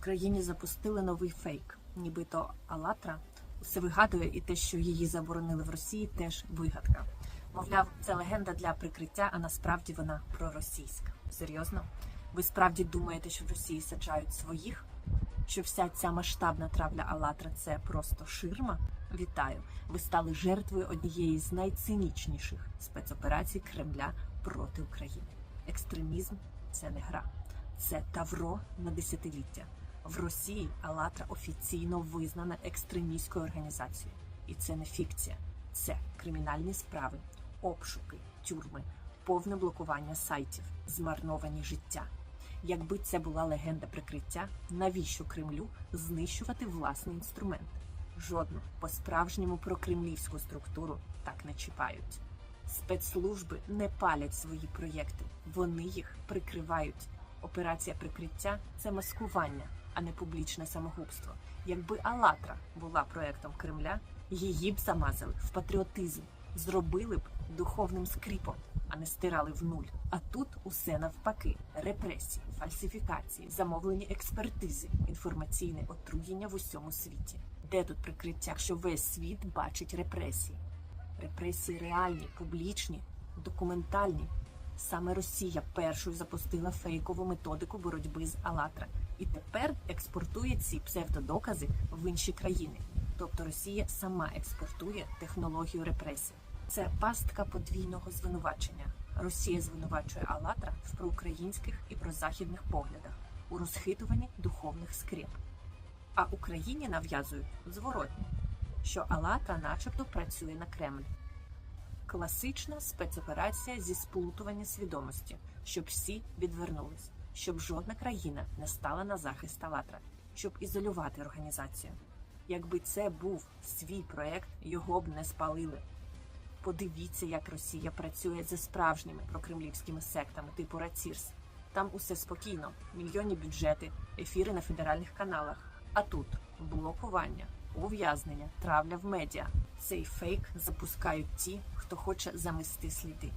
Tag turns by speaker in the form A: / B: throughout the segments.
A: Україні запустили новий фейк, нібито Алатра все вигадує, і те, що її заборонили в Росії, теж вигадка. Мовляв, це легенда для прикриття, а насправді вона проросійська. Серйозно? Ви справді думаєте, що в Росії саджають своїх? Що вся ця масштабна травля Алатра це просто ширма? Вітаю! Ви стали жертвою однієї з найцинічніших спецоперацій Кремля проти України. Екстремізм це не гра, це тавро на десятиліття. В Росії Алатра офіційно визнана екстремістською організацією, і це не фікція, це кримінальні справи, обшуки, тюрми, повне блокування сайтів, змарновані життя. Якби це була легенда прикриття, навіщо Кремлю знищувати власний інструмент? Жодну по-справжньому прокремлівську структуру так не чіпають. Спецслужби не палять свої проєкти, вони їх прикривають. Операція прикриття це маскування, а не публічне самогубство. Якби Алатра була проектом Кремля, її б замазали в патріотизм, зробили б духовним скріпом, а не стирали в нуль. А тут усе навпаки: репресії, фальсифікації, замовлені експертизи, інформаційне отруєння в усьому світі. Де тут прикриття, якщо весь світ бачить репресії? Репресії реальні, публічні, документальні. Саме Росія першою запустила фейкову методику боротьби з Алатра і тепер експортує ці псевдодокази в інші країни. Тобто Росія сама експортує технологію репресій. Це пастка подвійного звинувачення. Росія звинувачує Алатра в проукраїнських і прозахідних поглядах у розхитуванні духовних скреп. А Україні нав'язують зворотні, що Алатра, начебто, працює на Кремль. Класична спецоперація зі сплутування свідомості, щоб всі відвернулись, щоб жодна країна не стала на захист Алатра, щоб ізолювати організацію. Якби це був свій проект, його б не спалили. Подивіться, як Росія працює зі справжніми прокремлівськими сектами типу Рацірс. Там усе спокійно, мільйонні бюджети, ефіри на федеральних каналах. А тут блокування, ув'язнення, травля в медіа. Цей фейк запускають ті, хто хоче замести сліди.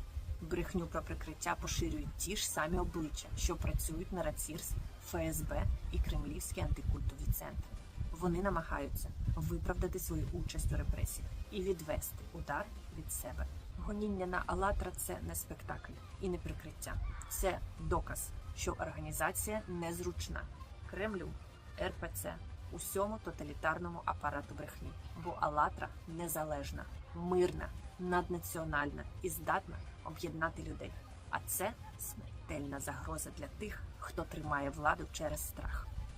A: Брехню про прикриття поширюють ті ж самі обличчя, що працюють на Рацірс, ФСБ і кремлівські антикультові центри. Вони намагаються виправдати свою участь у репресіях і відвести удар від себе. Гоніння на Алатра це не спектакль і не прикриття. Це доказ, що організація незручна Кремлю, РПЦ, усьому тоталітарному апарату брехні. Бо Алатра незалежна, мирна, наднаціональна і здатна об'єднати людей. А це смертельна загроза для тих, хто тримає владу через страх.